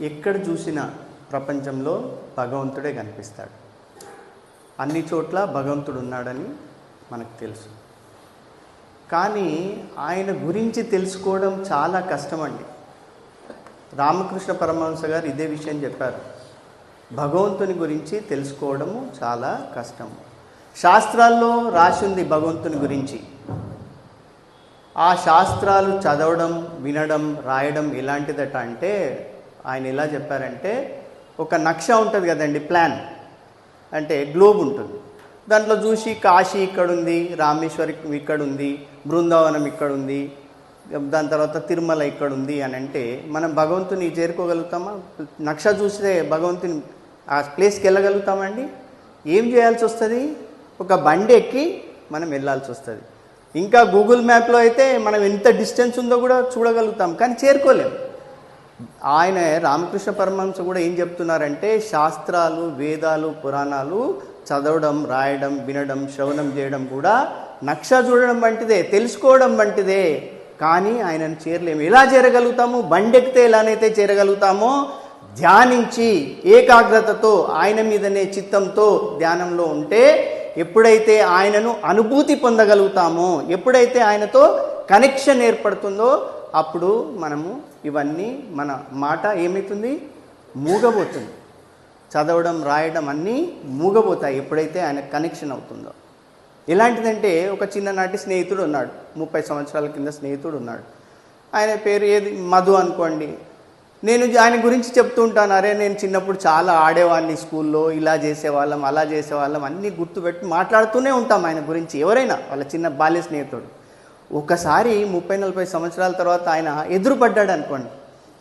ఎక్కడ చూసినా ప్రపంచంలో భగవంతుడే కనిపిస్తాడు. అన్ని చోట్ల భగవంతుడు ఉన్నాడని మనకు తెలుసు. కానీ ఆయన గురించి తెలుసుకోవడం చాలా కష్టం అండి రామకృష్ణ పరమహంస గారు ఇదే విషయం చెప్పారు. భగవంతుని గురించి తెలుసుకోవడము చాలా కష్టం. శాస్త్రాల్లో రాసి ఉంది భగవంతుని గురించి. ఆ శాస్త్రాలు చదవడం వినడం రాయడం ఎలాంటిదట అంటే ఆయన ఎలా చెప్పారంటే ఒక నక్ష ఉంటుంది కదండి ప్లాన్ అంటే గ్లోబ్ ఉంటుంది. దాంట్లో చూసి కాశీ ఇక్కడ ఉంది రామేశ్వరి ఇక్కడ ఉంది బృందావనం ఇక్కడ ఉంది దాని తర్వాత తిరుమల ఇక్కడ ఉంది అని అంటే మనం భగవంతుని చేరుకోగలుగుతామా? నక్ష చూస్తే భగవంతుని ఆ ప్లేస్కి వెళ్ళగలుగుతామండి ఏం చేయాల్సి వస్తుంది? ఒక బండి ఎక్కి మనం వెళ్ళాల్సి వస్తుంది. ఇంకా గూగుల్ మ్యాప్లో అయితే మనం ఎంత డిస్టెన్స్ ఉందో కూడా చూడగలుగుతాం కానీ చేరుకోలేం. ఆయన రామకృష్ణ పరమహంస కూడా ఏం చెప్తున్నారంటే శాస్త్రాలు వేదాలు పురాణాలు చదవడం రాయడం వినడం శ్రవణం చేయడం కూడా నక్ష చూడడం వంటిదే తెలుసుకోవడం వంటిదే. కానీ ఆయనను చేరలేము ఎలా చేరగలుగుతాము? బండెక్కితే ఎలానైతే చేరగలుగుతామో ధ్యానించి ఏకాగ్రతతో ఆయన మీదనే చిత్తంతో ధ్యానంలో ఉంటే ఎప్పుడైతే ఆయనను అనుభూతి పొందగలుగుతామో ఎప్పుడైతే ఆయనతో కనెక్షన్ ఏర్పడుతుందో అప్పుడు మనము ఇవన్నీ మన మాట ఏమవుతుంది మూగబోతుంది. చదవడం రాయడం అన్నీ మూగబోతాయి. ఎప్పుడైతే ఆయన కనెక్షన్ అవుతుందో. ఎలాంటిదంటే ఒక చిన్ననాటి స్నేహితుడు ఉన్నాడు. ముప్పై సంవత్సరాల కింద స్నేహితుడు ఉన్నాడు. ఆయన పేరు ఏది? మధు అనుకోండి. నేను ఆయన గురించి చెప్తూ ఉంటాను. అరే నేను చిన్నప్పుడు చాలా ఆడేవాడిని స్కూల్లో. ఇలా చేసేవాళ్ళం అలా చేసేవాళ్ళం. అన్నీ గుర్తుపెట్టి మాట్లాడుతూనే ఉంటాం ఆయన గురించి. ఎవరైనా వాళ్ళ చిన్న బాల్య స్నేహితుడు. ఒకసారి ముప్పై నలభై సంవత్సరాల తర్వాత ఆయన ఎదురుపడ్డాడు అనుకోండి.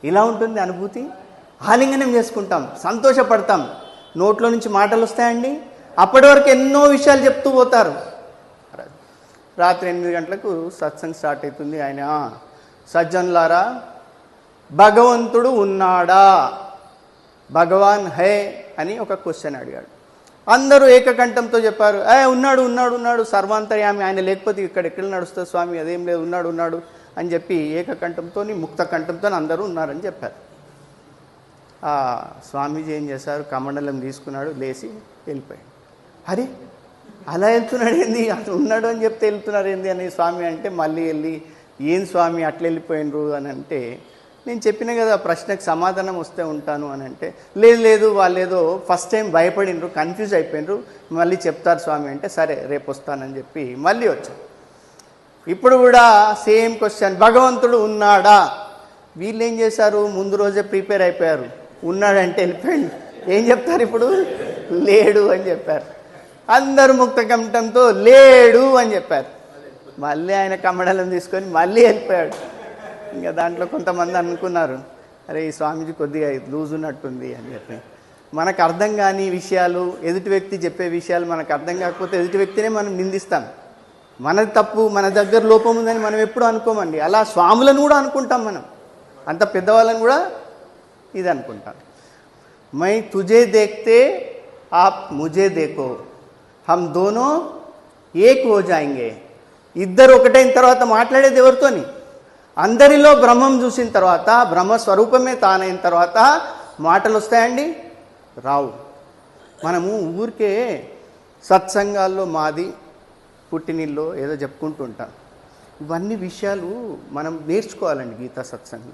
ఇలా ఉంటుంది అనుభూతి? ఆలింగనం చేసుకుంటాం సంతోషపడతాం. నోట్లో నుంచి మాటలు వస్తాయండి? అప్పటి వరకు ఎన్నో విషయాలు చెప్తూ పోతారు. రాత్రి ఎనిమిది గంటలకు సత్సంగ్ స్టార్ట్ అవుతుంది ఆయన. సజ్జన్లారా భగవంతుడు ఉన్నాడా? భగవాన్ హే అని ఒక క్వశ్చన్ అడిగాడు. అందరూ ఏకకంఠంతో చెప్పారు ఏ ఉన్నాడు ఉన్నాడు ఉన్నాడు సర్వాంతర్యామి ఆయన లేకపోతే ఇక్కడ ఎక్కడ నడుస్తుంది స్వామి అదేం లేదు ఉన్నాడు ఉన్నాడు అని చెప్పి ఏకకంఠంతో ముక్త కంఠంతో అందరూ ఉన్నారని చెప్పారు. ఆ స్వామీజీ ఏం చేశారు కమండలం తీసుకున్నాడు లేచి వెళ్ళిపోయాడు. అరే అలా వెళ్తున్నాడు ఏంది? అసలు ఉన్నాడు అని చెప్తే వెళ్తున్నారు ఏంది? అని స్వామి అంటే మళ్ళీ వెళ్ళి ఏం స్వామి అట్లా వెళ్ళిపోయినరు? అని అంటే నేను చెప్పిన కదా ప్రశ్నకు సమాధానం వస్తే ఉంటాను అని అంటే లేదు లేదు వాళ్ళు ఏదో ఫస్ట్ టైం భయపడినరు కన్ఫ్యూజ్ అయిపోయినరు మళ్ళీ చెప్తారు స్వామి అంటే సరే రేపు వస్తానని చెప్పి మళ్ళీ వచ్చాను ఇప్పుడు కూడా సేమ్ క్వశ్చన్ భగవంతుడు ఉన్నాడా? వీళ్ళు ఏం చేశారు? ముందు రోజే ప్రిపేర్ అయిపోయారు. ఉన్నాడంటే వెళ్ళిపోయింది ఏం చెప్తారు ఇప్పుడు? లేడు అని చెప్పారు. అందరు ముక్త కంఠంతో లేడు అని చెప్పారు. మళ్ళీ ఆయన కమ్మడలం తీసుకొని మళ్ళీ వెళ్ళిపోయాడు. ఇంకా దాంట్లో కొంతమంది అనుకున్నారు అరే ఈ స్వామీజీ కొద్దిగా లూజ్ ఉన్నట్టుంది అని చెప్పి. మనకు అర్థం కాని విషయాలు ఎదుటి వ్యక్తి చెప్పే విషయాలు మనకు అర్థం కాకపోతే ఎదుటి వ్యక్తినే మనం నిందిస్తాం. మనది తప్పు మన దగ్గర లోపం ఉందని మనం ఎప్పుడు అనుకోమండి. అలా స్వాములను కూడా అనుకుంటాం మనం. అంత పెద్దవాళ్ళని కూడా ఇది అనుకుంటాం. మై తుజే దేక్తే ఆప్ ముజే దేకో. హమ్ దోనో ఏక్ హో జాయింగే. ఇద్దరు ఒకటైన తర్వాత మాట్లాడేది ఎవరితోని? అందరిలో బ్రహ్మం చూసిన తర్వాత బ్రహ్మ స్వరూపమే తానైన తర్వాత మాటలు వస్తాయండి రావు. మనము ఊరికే సత్సంగాల్లో మాది పుట్టినిల్లో ఏదో చెప్పుకుంటూ ఉంటాం. ఇవన్నీ విషయాలు మనం నేర్చుకోవాలండి గీతా సత్సంగం.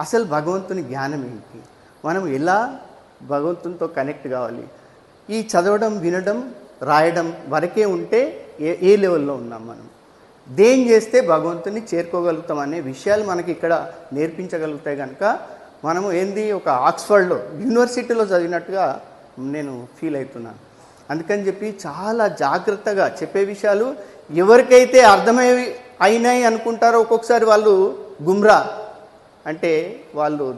అసలు భగవంతుని జ్ఞానం ఏంటి? మనం ఎలా భగవంతునితో కనెక్ట్ కావాలి? ఈ చదవడం వినడం రాయడం వరకే ఉంటే ఏ ఏ లెవెల్లో ఉన్నాం మనం? దేం చేస్తే భగవంతుని చేరుకోగలుగుతాం అనే విషయాలు మనకి ఇక్కడ నేర్పించగలుగుతాయి కనుక మనము ఏంది ఒక ఆక్స్ఫర్డ్లో యూనివర్సిటీలో చదివినట్టుగా నేను ఫీల్ అవుతున్నాను. అందుకని చెప్పి చాలా జాగ్రత్తగా చెప్పే విషయాలు ఎవరికైతే అర్థమై అయినాయి అనుకుంటారో ఒక్కొక్కసారి వాళ్ళు గుమ్రా అంటే వాళ్ళు